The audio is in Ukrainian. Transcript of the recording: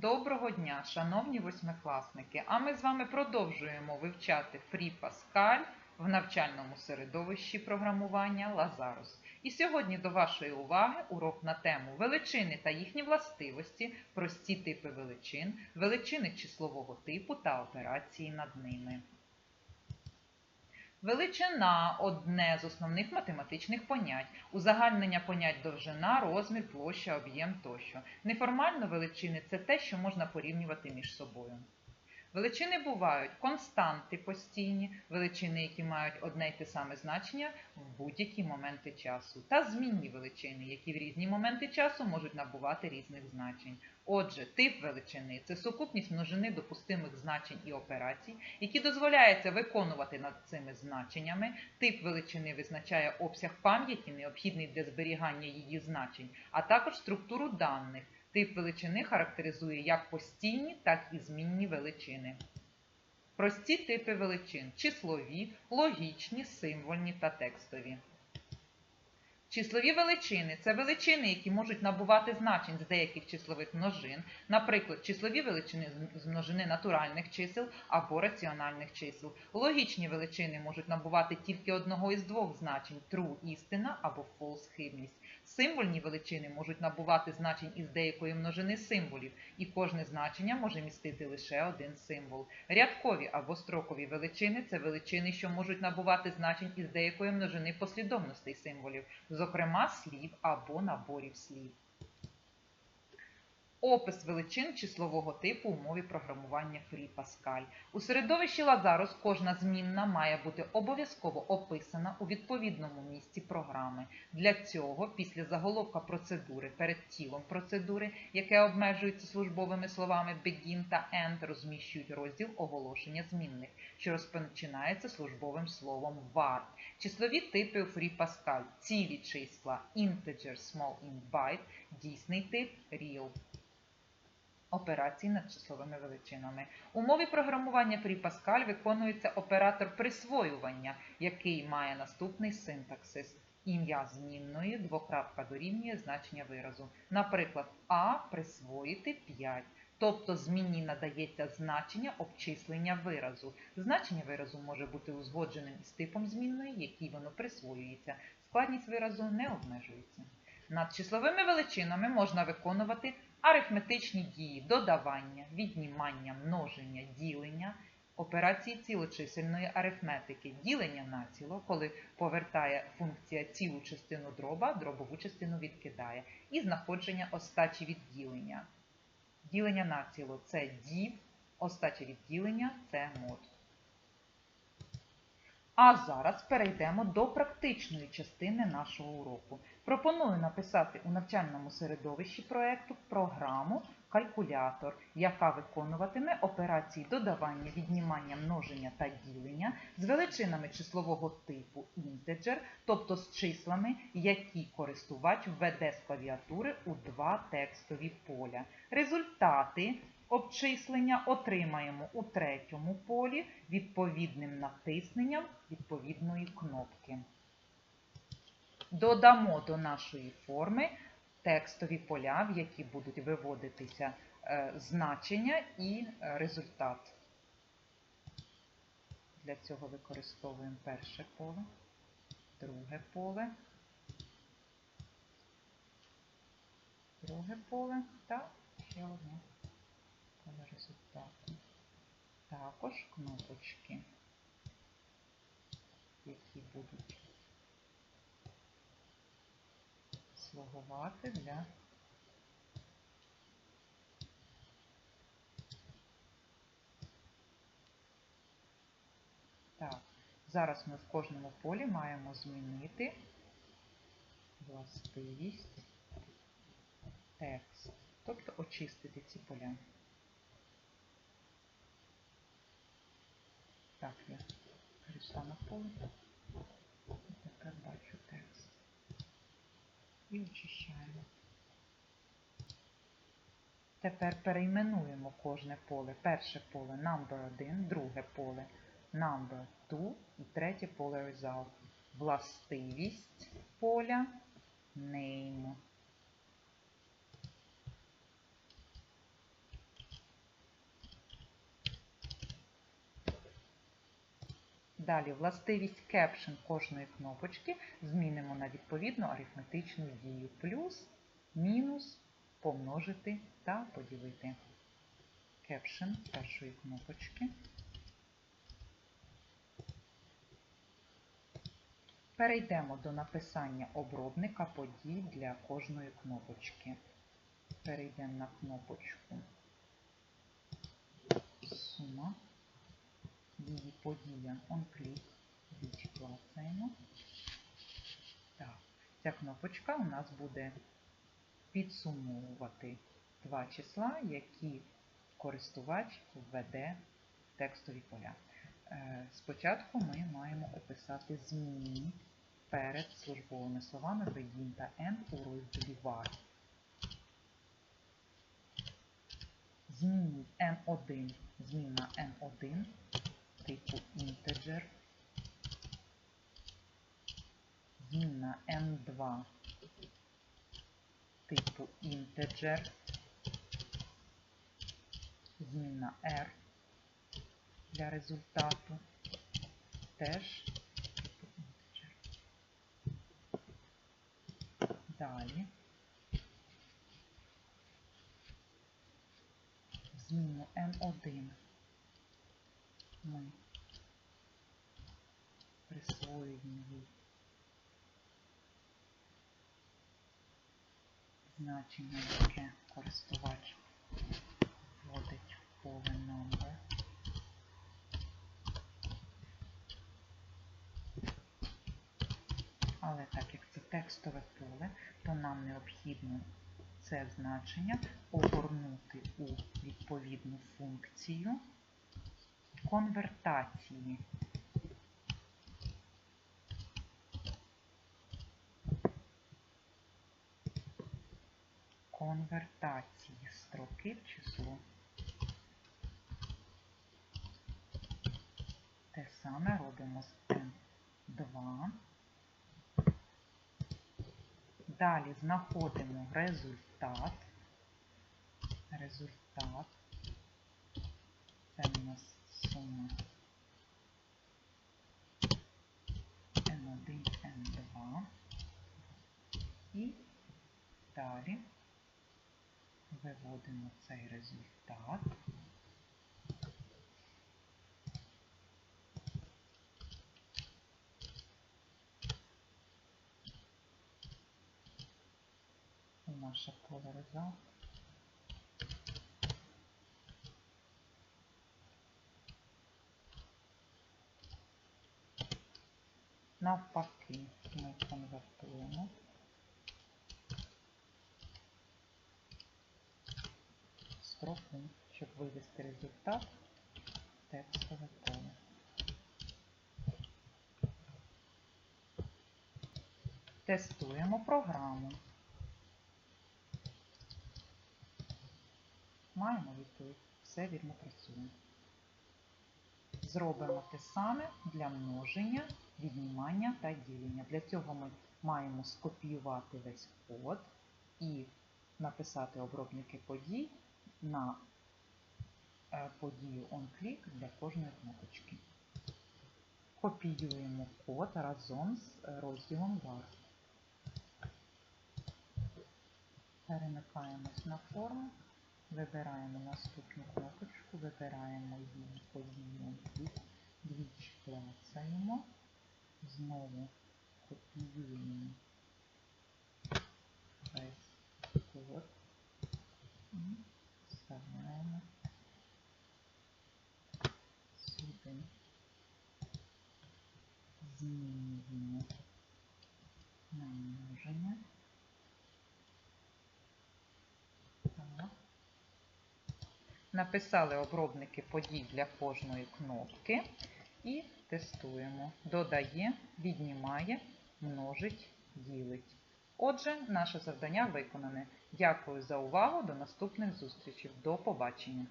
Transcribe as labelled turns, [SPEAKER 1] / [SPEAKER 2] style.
[SPEAKER 1] Доброго дня, шановні восьмикласники! А ми з вами продовжуємо вивчати Фрі Паскаль в навчальному середовищі програмування Lazarus. І сьогодні до вашої уваги урок на тему величини та їхні властивості, прості типи величин, величини числового типу та операції над ними. Величина одне з основних математичних понять. Узагальнення понять довжина, розмір, площа, об'єм тощо. Неформально величини це те, що можна порівнювати між собою. Величини бувають константи постійні, величини, які мають одне й те саме значення в будь-які моменти часу, та змінні величини, які в різні моменти часу можуть набувати різних значень. Отже, тип величини це сукупність множини допустимих значень і операцій, які дозволяється виконувати над цими значеннями. Тип величини визначає обсяг пам'яті, необхідний для зберігання її значень, а також структуру даних. Тип величини характеризує як постійні, так і змінні величини. Прості типи величин числові, логічні, символьні та текстові. Числові величини це величини, які можуть набувати значень з деяких числових множин, наприклад, числові величини з- множини натуральних чисел або раціональних чисел. Логічні величини можуть набувати тільки одного із двох значень true – істина або false – хибність. Символьні величини можуть набувати значень із деякої множини символів, і кожне значення може містити лише один символ. Рядкові або строкові величини це величини, що можуть набувати значень із деякої множини послідовностей символів, зокрема слів або наборів слів. Опис величин числового типу у мові програмування Free Pascal. У середовищі Lazarus кожна змінна має бути обов'язково описана у відповідному місці програми. Для цього після заголовка процедури перед тілом процедури, яке обмежується службовими словами begin та end, розміщують розділ оголошення змінних, що розпочинається службовим словом var. Числові типи у Free Pascal – цілі числа integer small int byte, дійсний тип real. Операції над числовими величинами. У мові програмування Free Pascal виконується оператор присвоювання, який має наступний синтаксис. Ім'я змінної, двокрапка дорівнює значення виразу. Наприклад, А присвоїти 5. Тобто змінній надається значення обчислення виразу. Значення виразу може бути узгодженим з типом змінної, якій воно присвоюється. Складність виразу не обмежується. Над числовими величинами можна виконувати арифметичні дії додавання, віднімання, множення, ділення, операції цілочисельної арифметики, ділення націло, коли повертає функція цілу частину дроба, дробову частину відкидає, і знаходження остачі відділення. Ділення націло це дів, остаче відділення це мод. А зараз перейдемо до практичної частини нашого уроку. Пропоную написати у навчальному середовищі проєкту програму калькулятор, яка виконуватиме операції додавання, віднімання, множення та ділення з величинами числового типу integer, тобто з числами, які користувач введе з клавіатури у два текстові поля. Результати обчислення отримаємо у третьому полі відповідним натисненням відповідної кнопки. Додамо до нашої форми текстові поля, в які будуть виводитися е, значення і е, результат. Для цього використовуємо перше поле, друге поле, друге поле та ще одне поле результату. Також кнопочки, які будуть слугувати для Так, зараз ми в кожному полі маємо змінити властивість текст, тобто очистити ці поля. Так, я перейшла на поле. Тепер бачу текст і очищаємо. Тепер перейменуємо кожне поле. Перше поле number 1, друге поле number 2 і третє поле result. Властивість поля name. Далі властивість caption кожної кнопочки змінимо на відповідну арифметичну дію. Плюс, мінус, помножити та поділити. Caption першої кнопочки. Перейдемо до написання обробника подій для кожної кнопочки. Перейдемо на кнопочку сума. Її подія OnClick. Двічі клацаємо. Так, ця кнопочка у нас буде підсумовувати два числа, які користувач введе в текстові поля. Е, Спочатку ми маємо описати зміни перед службовими словами begin та end у розділі var. Змініть n1, зміна n1 типу integer, зміна n2 типу integer, зміна r для результату. Теж типу integer. Далі. Зміну n1 ми присвоюємо їй значення, яке користувач вводить в поле number. Але так як це текстове поле, то нам необхідно це значення обернути у відповідну функцію конвертації. Конвертації строки в число. Те саме робимо з N2. Далі знаходимо результат. Результат. Це у нас сума N1, N2. І далі виводимо цей результат. у наше поле Навпаки, ми конвертуємо. Строку, щоб вивести результат текстове поле. Тестуємо програму. Маємо відповідь. Все вірно працює. Зробимо те саме для множення, віднімання та ділення. Для цього ми маємо скопіювати весь код і написати обробники подій на е, подію onClick для кожної кнопочки. Копіюємо код разом з розділом var. Перемикаємось на форму. Вибираємо наступну кнопочку, вибираємо її подію, двічі клацаємо, знову копіюємо весь код і вставляємо сюди. Змінюємо на множення. Так. Написали обробники подій для кожної кнопки і тестуємо. Додає, віднімає, множить, ділить. Отже, наше завдання виконане. Дякую за увагу. До наступних зустрічей. До побачення!